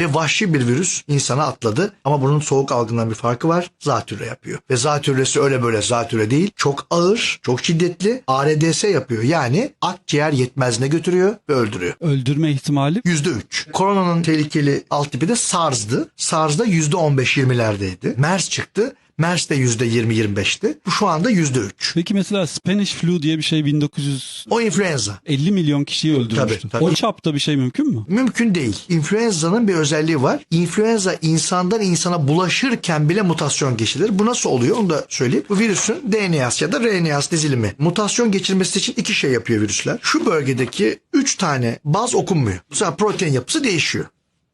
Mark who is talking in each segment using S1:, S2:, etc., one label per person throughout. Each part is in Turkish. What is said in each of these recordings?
S1: Ve vahşi bir virüs insana atladı. Ama bunun soğuk algından bir farkı var. Zatürre yapıyor. Ve zatürresi öyle böyle zatürre değil. Çok ağır, çok şiddetli ARDS yapıyor. Yani akciğer yetmezliğine götürüyor ve öldürüyor.
S2: Öldürme ihtimali
S1: %3. Koronanın tehlikeli alt tipi de SARS'dı. SARS'da %15-20'lerdeydi. MERS çıktı. MERS de %20-25'ti. Bu şu anda %3.
S2: Peki mesela Spanish flu diye bir şey 1950
S1: O influenza.
S2: milyon kişiyi öldürmüştü.
S1: Tabii, tabii.
S2: O çapta bir şey mümkün mü?
S1: Mümkün değil. İnfluenza'nın bir özelliği var. İnfluenza insandan insana bulaşırken bile mutasyon geçirir. Bu nasıl oluyor onu da söyleyeyim. Bu virüsün DNA'sı ya da RNA'sı dizilimi. Mutasyon geçirmesi için iki şey yapıyor virüsler. Şu bölgedeki üç tane baz okunmuyor. Bu sefer protein yapısı değişiyor.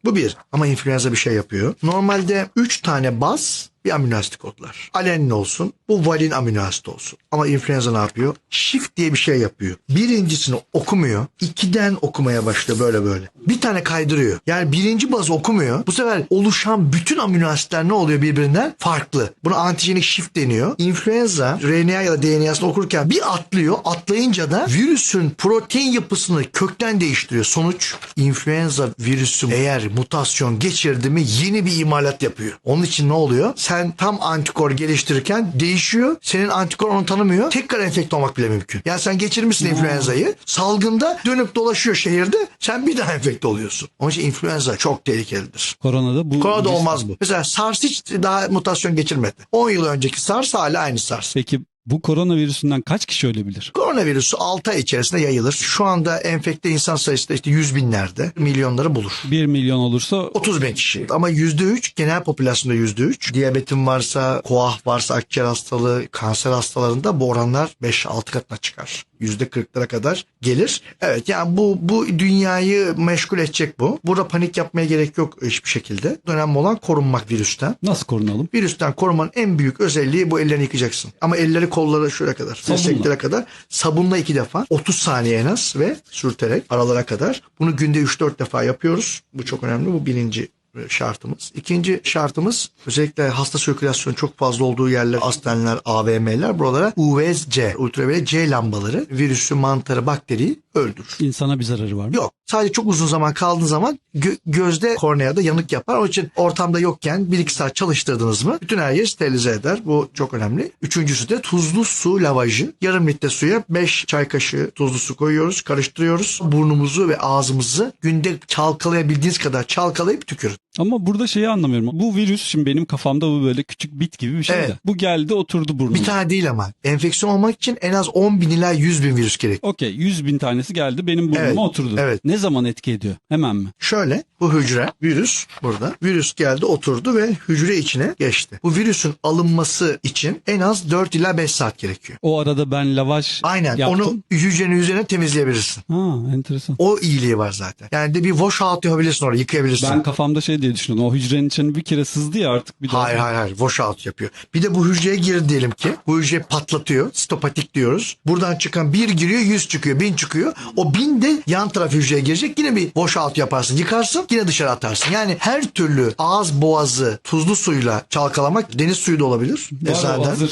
S1: Bu bir. Ama influenza bir şey yapıyor. Normalde 3 tane baz bir amino asit kodlar. Alenin olsun, bu valin amino asit olsun. Ama influenza ne yapıyor? Shift diye bir şey yapıyor. Birincisini okumuyor. ikiden okumaya başlıyor böyle böyle. Bir tane kaydırıyor. Yani birinci bazı okumuyor. Bu sefer oluşan bütün amino asitler ne oluyor birbirinden? Farklı. Buna antijenik shift deniyor. Influenza RNA ya da DNA'sını okurken bir atlıyor. Atlayınca da virüsün protein yapısını kökten değiştiriyor. Sonuç influenza virüsü eğer mutasyon geçirdi mi yeni bir imalat yapıyor. Onun için ne oluyor? Sen tam antikor geliştirirken değişiyor. Senin antikor onu tanımıyor. Tekrar enfekte olmak bile mümkün. Yani sen geçirmişsin influenza'yı. Salgında dönüp dolaşıyor şehirde. Sen bir daha enfekte oluyorsun. Onun için influenza çok tehlikelidir.
S2: Koronada bu
S1: Koronada olmaz bu. Mesela SARS hiç daha mutasyon geçirmedi. 10 yıl önceki SARS hala aynı SARS.
S2: Peki bu koronavirüsünden kaç kişi ölebilir?
S1: Koronavirüsü 6 ay içerisinde yayılır. Şu anda enfekte insan sayısı da işte 100 binlerde milyonları bulur.
S2: 1 milyon olursa
S1: 30 bin kişi. Ama %3 genel popülasyonda %3. Diyabetin varsa, koah varsa, akciğer hastalığı, kanser hastalarında bu oranlar 5-6 katına çıkar. %40'lara kadar gelir. Evet yani bu bu dünyayı meşgul edecek bu. Burada panik yapmaya gerek yok hiçbir şekilde. Önemli olan korunmak virüsten.
S2: nasıl korunalım?
S1: Virüsten korumanın en büyük özelliği bu ellerini yıkacaksın. Ama elleri kolları şuraya kadar.
S2: Sabunla.
S1: Dirseklere kadar. Sabunla iki defa. 30 saniye en az ve sürterek aralara kadar. Bunu günde 3-4 defa yapıyoruz. Bu çok önemli. Bu birinci şartımız. İkinci şartımız özellikle hasta sirkülasyonu çok fazla olduğu yerler, hastaneler, AVM'ler buralara UVC, ultraviyole C lambaları virüsü, mantarı, bakteriyi öldürür.
S2: İnsana bir zararı var mı?
S1: Yok. Sadece çok uzun zaman kaldığın zaman gö- gözde korneada yanık yapar. Onun için ortamda yokken 1-2 saat çalıştırdınız mı bütün her yeri sterilize eder. Bu çok önemli. Üçüncüsü de tuzlu su lavajı. Yarım litre suya 5 çay kaşığı tuzlu su koyuyoruz. Karıştırıyoruz. Burnumuzu ve ağzımızı günde çalkalayabildiğiniz kadar çalkalayıp tükürün.
S2: Ama burada şeyi anlamıyorum. Bu virüs şimdi benim kafamda bu böyle küçük bit gibi bir şey
S1: Evet.
S2: de. Bu geldi oturdu burnuma.
S1: Bir tane değil ama. Enfeksiyon olmak için en az 10 bin ila 100 bin virüs gerek.
S2: Okey 100 bin tanesi geldi benim burnuma
S1: Evet,
S2: oturdu.
S1: evet.
S2: Ne zaman etki ediyor? Hemen mi?
S1: Şöyle bu hücre virüs burada. Virüs geldi oturdu ve hücre içine geçti. Bu virüsün alınması için en az 4 ila 5 saat gerekiyor.
S2: O arada ben lavaş
S1: Aynen
S2: yaptım.
S1: onu hücrenin üzerine temizleyebilirsin.
S2: Ha enteresan.
S1: O iyiliği var zaten. Yani de bir wash out yapabilirsin orada yıkayabilirsin.
S2: Ben kafamda şey diye düşünüyordum. O hücrenin içine bir kere sızdı ya artık bir daha.
S1: Hayır hayır hayır wash out yapıyor. Bir de bu hücreye gir diyelim ki. Bu hücre patlatıyor. Stopatik diyoruz. Buradan çıkan bir giriyor yüz çıkıyor bin çıkıyor. O bin de yan taraf hücreye girecek. Yine bir wash out yaparsın. Yıkarsın yine dışarı atarsın. Yani her türlü ağız boğazı tuzlu suyla çalkalamak deniz suyu da olabilir.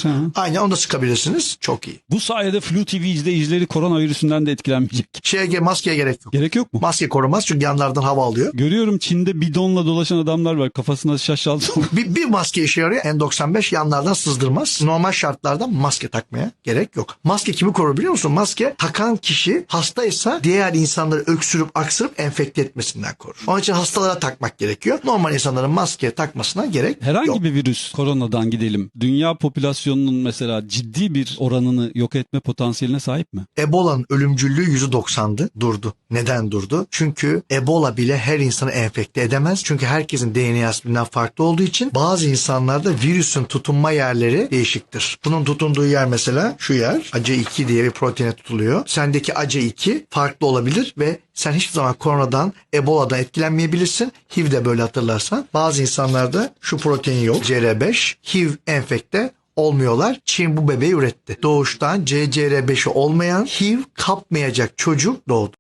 S2: Hı.
S1: Aynen onu da sıkabilirsiniz. Çok iyi.
S2: Bu sayede Flu TV izleyicileri koronavirüsünden de etkilenmeyecek.
S1: Şeye, maskeye gerek yok.
S2: Gerek yok mu?
S1: Maske korumaz çünkü yanlardan hava alıyor.
S2: Görüyorum Çin'de bidonla dolaşan adamlar var. Kafasına şaşal
S1: Bir, bir maske işe yarıyor. N95 yanlardan sızdırmaz. Normal şartlarda maske takmaya gerek yok. Maske kimi korur biliyor musun? Maske takan kişi hastaysa diğer insanları öksürüp aksırıp enfekte etmesinden korur. Onun için hastalara takmak gerekiyor. Normal insanların maske takmasına gerek
S2: Herhangi
S1: yok.
S2: bir virüs koronadan gidelim. Dünya popülasyonunun mesela ciddi bir oranını yok etme potansiyeline sahip mi?
S1: Ebola'nın ölümcüllüğü %90'dı. Durdu. Neden durdu? Çünkü Ebola bile her insanı enfekte edemez. Çünkü herkesin DNA'sı birbirinden farklı olduğu için bazı insanlarda virüsün tutunma yerleri değişiktir. Bunun tutunduğu yer mesela şu yer. ACE2 diye bir proteine tutuluyor. Sendeki ACE2 farklı olabilir ve sen hiçbir zaman koronadan, Ebola'dan etkilenmeyebilirsin. HIV de böyle hatırlarsan. Bazı insanlarda şu protein yok. CR5. HIV enfekte olmuyorlar. Çin bu bebeği üretti. Doğuştan CCR5'i olmayan HIV kapmayacak çocuk doğdu.